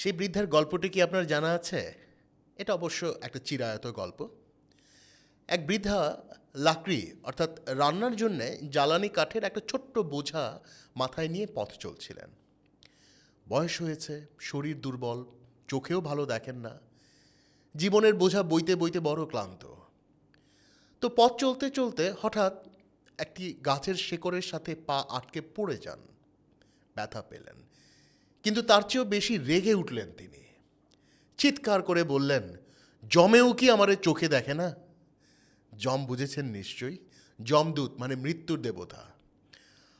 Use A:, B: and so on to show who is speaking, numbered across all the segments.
A: সেই বৃদ্ধার গল্পটি কি আপনার জানা আছে? এটা অবশ্য একটা চিরায়ত গল্প। এক বৃদ্ধা লাকড়ি, অর্থাৎ রান্নার জন্যে জ্বালানি কাঠের একটা ছোট্ট বোঝা মাথায় নিয়ে পথ চলছিলেন। বয়স হয়েছে, শরীর দুর্বল, চোখেও ভালো দেখেন না। জীবনের বোঝা বইতে বইতে বড় ক্লান্ত। তো পথ চলতে চলতে হঠাৎ একটি গাছের শেকড়ের সাথে পা আটকে পড়ে যান। ব্যথা পেলেন। কিন্তু তার চেয়েও বেশি রেগে উঠলেন তিনি। চিৎকার করে বললেন, জমেও কি আমারে চোখে দেখে না? জম বুঝেছেন নিশ্চয়ই। জমদূত মানে মৃত্যুর দেবতা।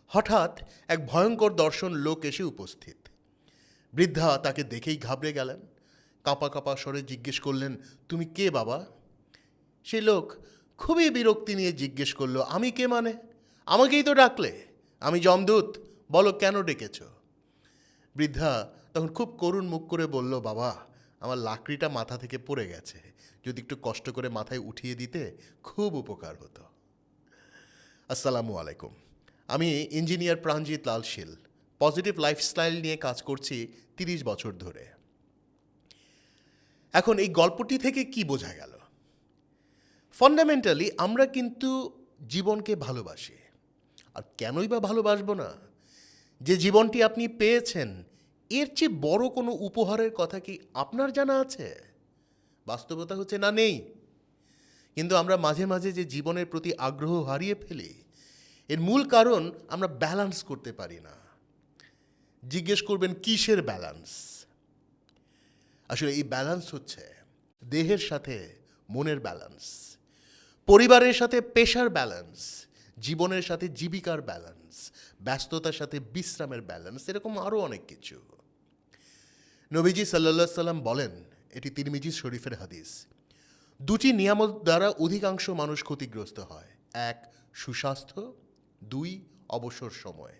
A: হঠাৎ এক ভয়ঙ্কর দর্শন লোক এসে উপস্থিত। বৃদ্ধা তাকে দেখেই ঘাবড়ে গেলেন। কাঁপা কাঁপা স্বরে জিজ্ঞেস করলেন, তুমি কে বাবা? সেই লোক খুবই বিরক্তি নিয়ে জিজ্ঞেস করল, আমি কে মানে? আমাকেই তো ডাকলে। আমি জমদূত, বলো কেন ডেকেছ? বৃদ্ধা তখন খুব করুণ মুখ করে বলল, বাবা, আমার লাকড়িটা মাথা থেকে পড়ে গেছে। যদি একটু কষ্ট করে মাথায় উঠিয়ে দিতে খুব উপকার হতো। আসসালামু আলাইকুম। আমি engineer Pranjit Lal Lalshil positive lifestyle নিয়ে কাজ করছি তিরিশ বছর ধরে। এখন এই গল্পটি থেকে কি বোঝা গেল? ফান্ডামেন্টালি আমরা কিন্তু জীবনকে ভালোবাসি। আর কেনই বা ভালোবাসবো না? যে জীবনটি আপনি পেয়েছেন, এর চেয়ে বড় কোনো উপহারের কথা কি আপনার জানা আছে? বাস্তবতা হচ্ছে না, নেই। কিন্তু আমরা মাঝে মাঝে যে জীবনের প্রতি আগ্রহ হারিয়ে ফেলি, এর মূল কারণ আমরা ব্যালান্স করতে পারি না। জিজ্ঞেস করবেন, কিসের ব্যালান্স আসলে এই ব্যালান্স হচ্ছে দেহের সাথে মনের ব্যালান্স পরিবারের সাথে পেশার ব্যালেন্স জীবনের সাথে জীবিকার ব্যালেন্স ব্যস্ততার সাথে বিশ্রামের ব্যালেন্স এরকম আরও অনেক কিছু। নবীজি সাল্লা সাল্লাম বলেন, এটি তিরমিজি শরীফের হাদিস, দুটি নিয়ামত দ্বারা অধিকাংশ মানুষ ক্ষতিগ্রস্ত হয়। এক, সুস্বাস্থ্য, দুই, অবসর সময়।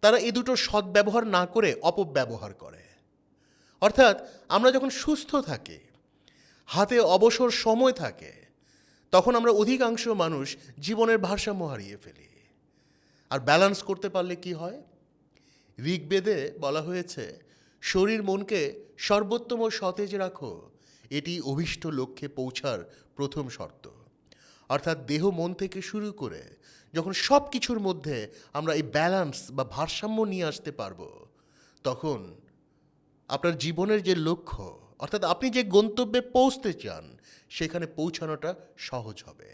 A: তারা এ দুটো সদ্ব্যবহার না করে অপব্যবহার করে। অর্থাৎ আমরা যখন সুস্থ থাকি, হাতে অবসর সময় থাকে, তখন আমরা অধিকাংশ মানুষ জীবনের ভারসাম্য হারিয়ে ফেলি। আর ব্যালেন্স করতে পারলে কি হয়? ঋগ্বেদে বলা হয়েছে, শরীর মনকে সর্বোত্তম সতেজ রাখো, এটি অভীষ্ট লক্ষ্যে পৌঁছার প্রথম শর্ত। অর্থাৎ দেহ মন থেকে শুরু করে যখন সব কিছুর মধ্যে আমরা এই ব্যালেন্স বা ভারসাম্য নিয়ে আসতে পারব, তখন আপনার জীবনের যে লক্ষ্য, অর্থাৎ আপনি যে গন্তব্যে পৌঁছতে চান, সেখানে পৌঁছানোটা সহজ হবে।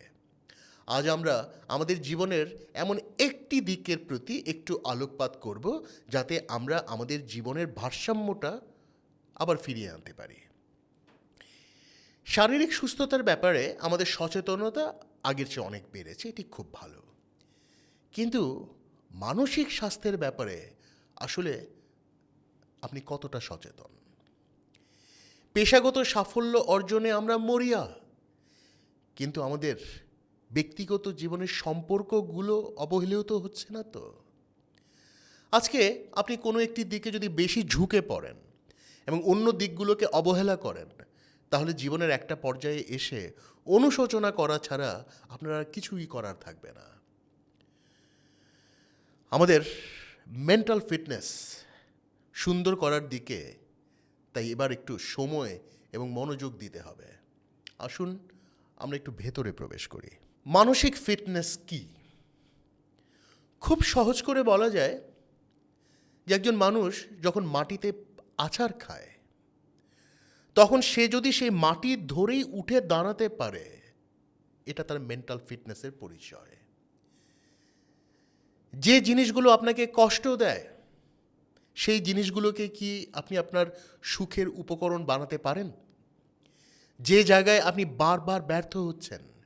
A: আজ আমরা আমাদের জীবনের এমন একটি দিকের প্রতি একটু আলোকপাত করব যাতে আমরা আমাদের জীবনের ভারসাম্যটা আবার ফিরিয়ে আনতে পারি। শারীরিক সুস্থতার ব্যাপারে আমাদের সচেতনতা আগের চেয়ে অনেক বেড়েছে, এটি খুব ভালো। কিন্তু মানসিক স্বাস্থ্যের ব্যাপারে আসলে আপনি কতটা সচেতন? পেশাগত সাফল্য অর্জনে আমরা মরিয়া, কিন্তু আমাদের ব্যক্তিগত জীবনের সম্পর্কগুলো অবহেলিত হচ্ছে না তো? আজকে আপনি কোনো একটি দিকে যদি বেশি ঝুঁকে পড়েন এবং অন্য দিকগুলোকে অবহেলা করেন, তাহলে জীবনের একটা পর্যায়ে এসে অনুশোচনা করা ছাড়া আপনার আর কিছুই করার থাকবে না। আমাদের মেন্টাল ফিটনেস সুন্দর করার দিকে তাই এবার একটু সময় এবং মনোযোগ দিতে হবে। আসুন, আমরা একটু ভেতরে প্রবেশ করি। মানসিক ফিটনেস কি? খুব সহজ করে বলা যায় যে একজন মানুষ যখন মাটিতে আছাড় খায়, তখন সে যদি সেই মাটি ধরেই উঠে দাঁড়াতে পারে, এটা তার মেন্টাল ফিটনেসের পরিচয়। যে জিনিসগুলো আপনাকে কষ্ট দেয়, সেই জিনিসগুলোকে কি আপনি আপনার সুখের উপকরণ বানাতে পারেন? যে জায়গায় আপনি বারবার ব্যর্থ হচ্ছেন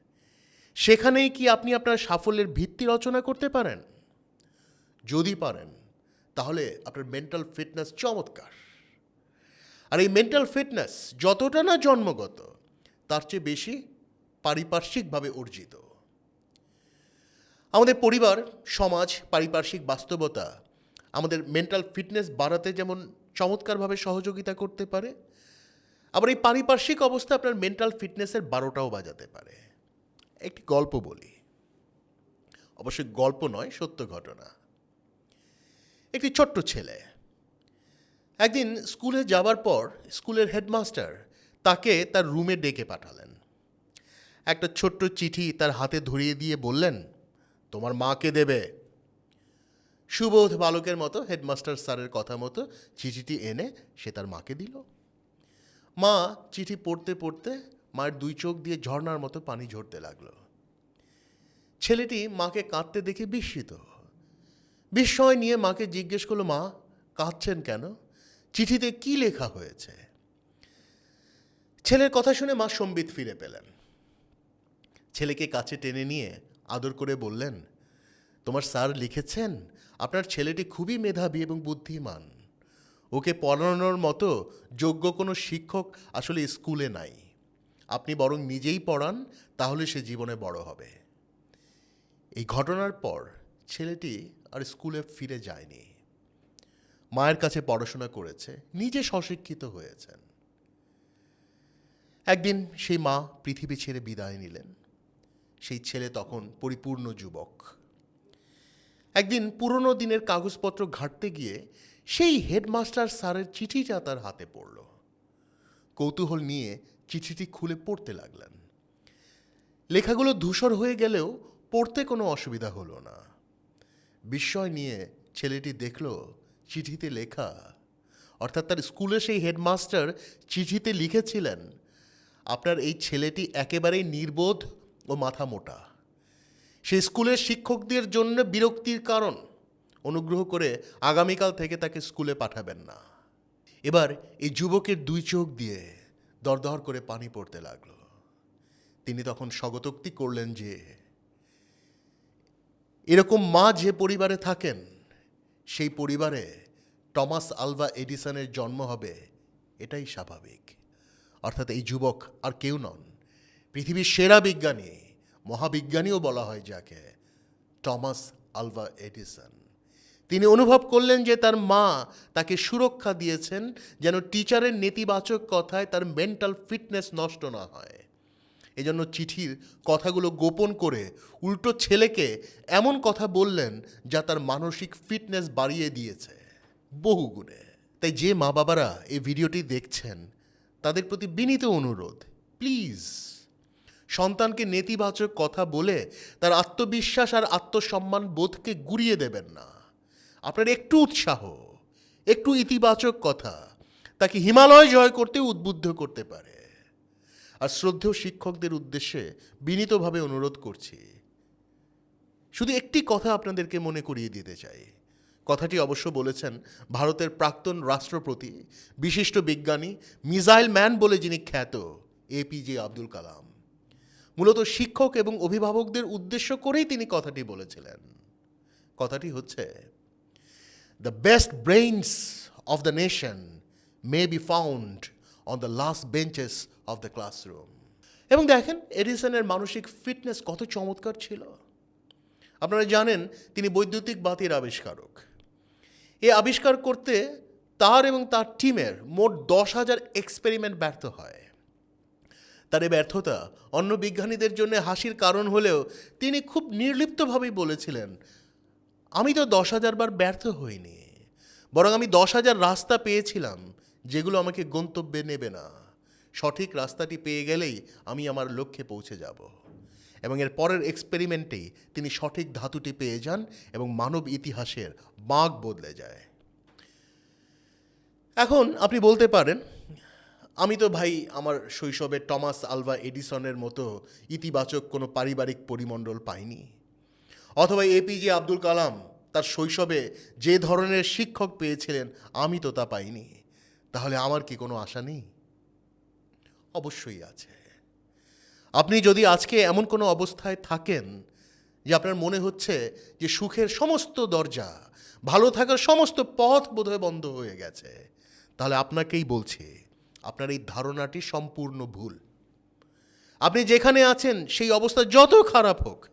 A: সেখানেই কি আপনি আপনার সাফল্যের ভিত্তি রচনা করতে পারেন? যদি পারেন, তাহলে আপনার মেন্টাল ফিটনেস চমৎকার। আর এই মেন্টাল ফিটনেস যতটা না জন্মগত, তার চেয়ে বেশি পারিপার্শ্বিকভাবে অর্জিত। আমাদের পরিবার, সমাজ, পারিপার্শ্বিক বাস্তবতা আমাদের মেন্টাল ফিটনেস বাড়াতে যেমন চমৎকারভাবে সহযোগিতা করতে পারে, আবার এই পারিপার্শ্বিক অবস্থা আপনার মেন্টাল ফিটনেসের বারোটাও বাজাতে পারে। একটি গল্প বলি। অবশ্যই গল্প নয়, সত্য ঘটনা। একটি ছোট্ট ছেলে। একদিন স্কুলে যাবার পর স্কুলের হেডমাস্টার তাকে তার রুমে ডেকে পাঠালেন। একটা ছোট্ট চিঠি তার হাতে ধরিয়ে দিয়ে বললেন, তোমার মাকে দেবে? সুবোধ বালকের মতো হেডমাস্টার স্যারের কথা মতো চিঠিটি এনে সে তার মাকে দিল। মা চিঠি পড়তে পড়তে মায়ের দুই চোখ দিয়ে ঝর্ণার মতো পানি ঝরতে লাগল। ছেলেটি মাকে কাঁদতে দেখে বিস্মিত। বিস্ময় নিয়ে মাকে জিজ্ঞেস করল, মা, কাঁদছেন কেন? চিঠিতে কি লেখা হয়েছে? ছেলের কথা শুনে মা সম্বিত ফিরে পেলেন। ছেলেকে কাছে টেনে নিয়ে আদর করে বললেন, তোমার স্যার লিখেছেন? আপনার ছেলেটি খুবই মেধাবী এবং বুদ্ধিমান। ওকে পড়ানোর মতো যোগ্য কোনো শিক্ষক আসলে স্কুলে নাই। আপনি বরং নিজেই পড়ান, তাহলে সে জীবনে বড় হবে। এই ঘটনার পর ছেলেটি আর স্কুলে ফিরে যায়নি। মায়ের কাছে পড়াশোনা করেছে, নিজে স্বশিক্ষিত হয়েছেন। একদিন সেই মা পৃথিবী ছেড়ে বিদায় নিলেন। সেই ছেলে তখন পরিপূর্ণ যুবক। একদিন পুরনো দিনের কাগজপত্র ঘাঁটতে গিয়ে সেই হেডমাস্টার স্যারের চিঠিটা তার হাতে পড়ল। কৌতূহল নিয়ে চিঠিটি খুলে পড়তে লাগলেন। লেখাগুলো ধূসর হয়ে গেলেও পড়তে কোনো অসুবিধা হলো না। বিস্ময় নিয়ে ছেলেটি দেখল চিঠিতে লেখা, অর্থাৎ তার স্কুলে সেই হেডমাস্টার চিঠিতে লিখেছিলেন, আপনার এই ছেলেটি একেবারেই নির্বোধ ও মাথা মোটা। সে স্কুলের শিক্ষকদের জন্য বিরক্তির কারণ। অনুগ্রহ করে আগামীকাল থেকে তাকে স্কুলে পাঠাবেন না। এবার এই যুবকের দুই চোখ দিয়ে দরদর করে পানি পড়তে লাগল। তিনি তখন স্বগতোক্তি করলেন যে, এরকম মা যে পরিবারে থাকেন, সেই পরিবারে টমাস আলভা এডিসনের জন্ম হবে, এটাই স্বাভাবিক। অর্থাৎ এই যুবক আর কেউ নন। পৃথিবীর সেরা বিজ্ঞানী, মহাবিজ্ঞানীও বলা হয় যাকে, টমাস আলভা এডিসন। তিনি অনুভব করলেন যে তার মা তাকে সুরক্ষা দিয়েছেন যেন টিচারের নেতিবাচক কথায় তার মেন্টাল ফিটনেস নষ্ট না হয়। এজন্য চিঠির কথাগুলো গোপন করে উল্টো ছেলেকে এমন কথা বললেন যা তার মানসিক ফিটনেস বাড়িয়ে দিয়েছে। বহু গুণে। তাই যে মা বাবারা এই ভিডিওটি দেখছেন, তাদের প্রতি বিনীত অনুরোধ, প্লিজ সন্তানকে নেতিবাচক কথা বলে তার আত্মবিশ্বাস আর আত্মসম্মান বোধকে গুড়িয়ে দেবেন না। আপনার একটু উৎসাহ, একটু ইতিবাচক কথা, তাকে হিমালয় জয় করতে উদ্বুদ্ধ করতে পারে। আর শ্রদ্ধেয় শিক্ষকদের উদ্দেশ্যে বিনীতভাবে অনুরোধ করছি, শুধু একটি কথা আপনাদেরকে মনে করিয়ে দিতে চাই। কথাটি অবশ্য বলেছেন ভারতের প্রাক্তন রাষ্ট্রপতি, বিশিষ্ট বিজ্ঞানী, মিসাইল ম্যান বলে যিনি খ্যাত এপিজে আব্দুল কালাম। মূলত শিক্ষক এবং অভিভাবকদের উদ্দেশ্য করেই তিনি কথাটি বলেছিলেন। কথাটি হচ্ছে the best brains of the nation may be found on the last benches of the classroom এবং দেখেন এডিসনের মানসিক ফিটনেস কত চমৎকার ছিল। আপনারা জানেন, তিনি বৈদ্যুতিক বাতির আবিষ্কারক। এ আবিষ্কার করতে তার এবং তার টিমের মোট দশ হাজার এক্সপেরিমেন্ট ব্যর্থ হয়। তার এ ব্যর্থতা অন্য বিজ্ঞানীদের জন্য হাসির কারণ হলেও তিনি খুব নির্লিপ্তভাবেই বলেছিলেন আমি তো দশ হাজার বার ব্যর্থ হইনি, বরং আমি দশ হাজার রাস্তা পেয়েছিলাম যেগুলো আমাকে গন্তব্যে নেবে না। সঠিক রাস্তাটি পেয়ে গেলেই আমি আমার লক্ষ্যে পৌঁছে যাব। এবং এর পরের এক্সপেরিমেন্টেই তিনি সঠিক ধাতুটি পেয়ে যান এবং মানব ইতিহাসের বাঁক বদলে যায়। এখন আপনি বলতে পারেন, আমি তো ভাই আমার শৈশবে টমাস আলভা এডিসনের মতো ইতিবাচক কোনো পারিবারিক পরিমণ্ডল পাইনি। অথবা এপিজে আব্দুল কালাম তার শৈশবে যে ধরনের শিক্ষক পেয়েছিলেন, আমি তো তা পাইনি। তাহলে আমার কি কোনো আশা নেই? অবশ্যই আছে। আপনি যদি আজকে এমন কোনো অবস্থায় থাকেন যে আপনার মনে হচ্ছে যে সুখের সমস্ত দরজা, ভালো থাকার সমস্ত পথ বোধহয় বন্ধ হয়ে গেছে, তাহলে আপনাকেই বলছি, আপনার এই ধারণাটি সম্পূর্ণ ভুল। আপনি যেখানে আছেন, সেই অবস্থা যত খারাপ হোক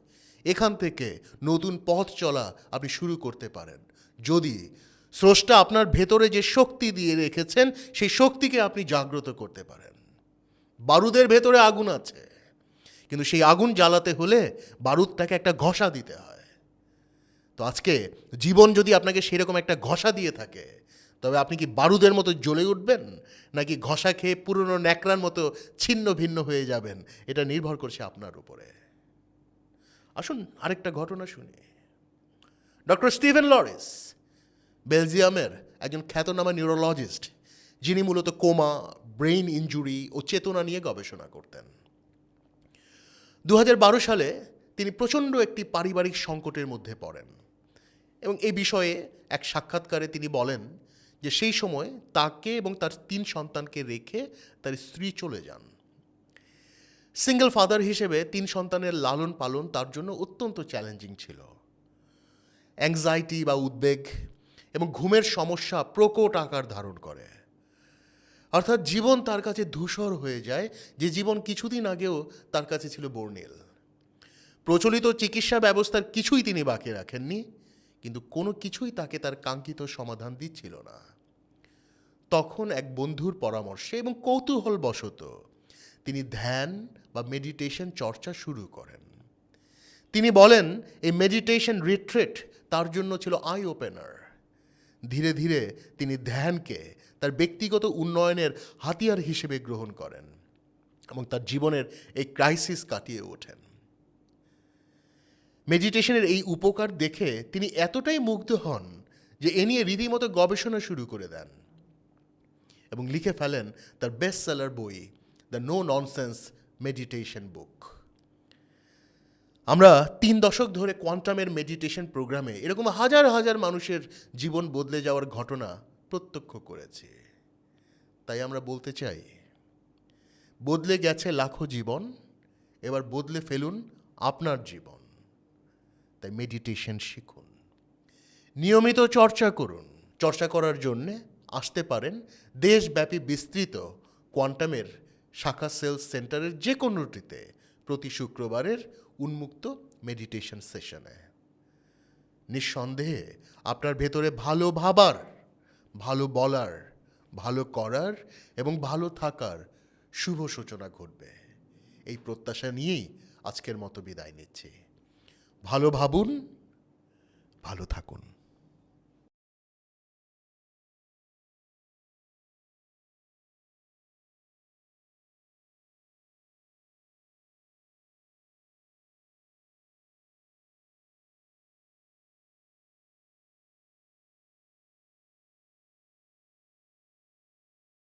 A: এখান থেকে নতুন পথ চলা আপনি শুরু করতে পারেন। যদি স্রষ্টা আপনার ভেতরে যে শক্তি দিয়ে রেখেছেন, সেই শক্তিকে আপনি জাগ্রত করতে পারেন। বারুদের ভেতরে আগুন আছে, কিন্তু সেই আগুন জ্বালাতে হলে বারুদটাকে একটা ঘষা দিতে হয়। তো আজকে জীবন যদি আপনাকে সেরকম একটা ঘষা দিয়ে থাকে, তবে আপনি কি বারুদের মতো জ্বলে উঠবেন? নাকি ঘষা খেয়ে পুরনো ন্যাকড়ার মতো ছিন্ন ভিন্ন হয়ে যাবেন? এটা নির্ভর করছে আপনার উপরে। আসুন আরেকটা ঘটনা শুনি। ডক্টর স্টিভেন লরেন্স বেলজিয়ামের একজন খ্যাতনামা নিউরোলজিস্ট, যিনি মূলত কোমা, ব্রেইন ইনজুরি ও চেতনা নিয়ে গবেষণা করতেন। দু হাজার বারো সালে তিনি প্রচণ্ড একটি পারিবারিক সংকটের মধ্যে পড়েন এবং এই বিষয়ে এক সাক্ষাৎকারে তিনি বলেন যে সেই সময় তাকে এবং তার তিন সন্তানকে রেখে তার স্ত্রী চলে যান। সিঙ্গেল ফাদার হিসেবে তিন সন্তানের লালন পালন তার জন্য অত্যন্ত চ্যালেঞ্জিং ছিল। অ্যাংজাইটি বা উদ্বেগ এবং ঘুমের সমস্যা প্রকট আকার ধারণ করে। অর্থাৎ জীবন তার কাছে ধূসর হয়ে যায়, যে জীবন কিছুদিন আগেও তার কাছে ছিল বর্ণিল। প্রচলিত চিকিৎসা ব্যবস্থার কিছুই তিনি বাকি রাখেননি, কিন্তু কোনো কিছুই তাকে তার কাঙ্ক্ষিত সমাধান দিচ্ছিল না। তখন এক বন্ধুর পরামর্শে এবং কৌতূহলবশত তিনি ধ্যান বা মেডিটেশন চর্চা শুরু করেন। তিনি বলেন, এই মেডিটেশন রিট্রিট তার জন্য ছিল আই ওপেনার ধীরে ধীরে তিনি ধ্যানকে তার ব্যক্তিগত উন্নয়নের হাতিয়ার হিসেবে গ্রহণ করেন এবং তার জীবনের এই ক্রাইসিস কাটিয়ে ওঠেন। মেডিটেশনের এই উপকার দেখে তিনি এতটাই মুগ্ধ হন যে এ নিয়ে রীতিমতো গবেষণা শুরু করে দেন এবং লিখে ফেলেন তার বেস্ট সেলার বই the no nonsense meditation book আমরা তিন দশক ধরে কোয়ান্টামের মেডিটেশন প্রোগ্রামে এরকম হাজার হাজার মানুষের জীবন বদলে যাওয়ার ঘটনা প্রত্যক্ষ করেছি। তাই আমরা বলতে চাই, বদলে গেছে লাখো জীবন, এবার বদলে ফেলুন আপনার জীবন। তাই মেডিটেশন শিখুন। নিয়মিত চর্চা করুন। চর্চা করার জন্যে আসতে পারেন দেশব্যাপী বিস্তৃত কোয়ান্টামের শাখা সেলস সেন্টারের যে কোনোটিতে প্রতি শুক্রবারের উন্মুক্ত মেডিটেশন সেশনে। নিঃসন্দেহে আপনার ভেতরে ভালো ভাবার, ভালো বলার, ভালো করার এবং ভালো থাকার শুভ সূচনা ঘটবে। এই প্রত্যাশা নিয়েই আজকের মতো বিদায় নিচ্ছি। ভালো ভাবুন, ভালো থাকুন।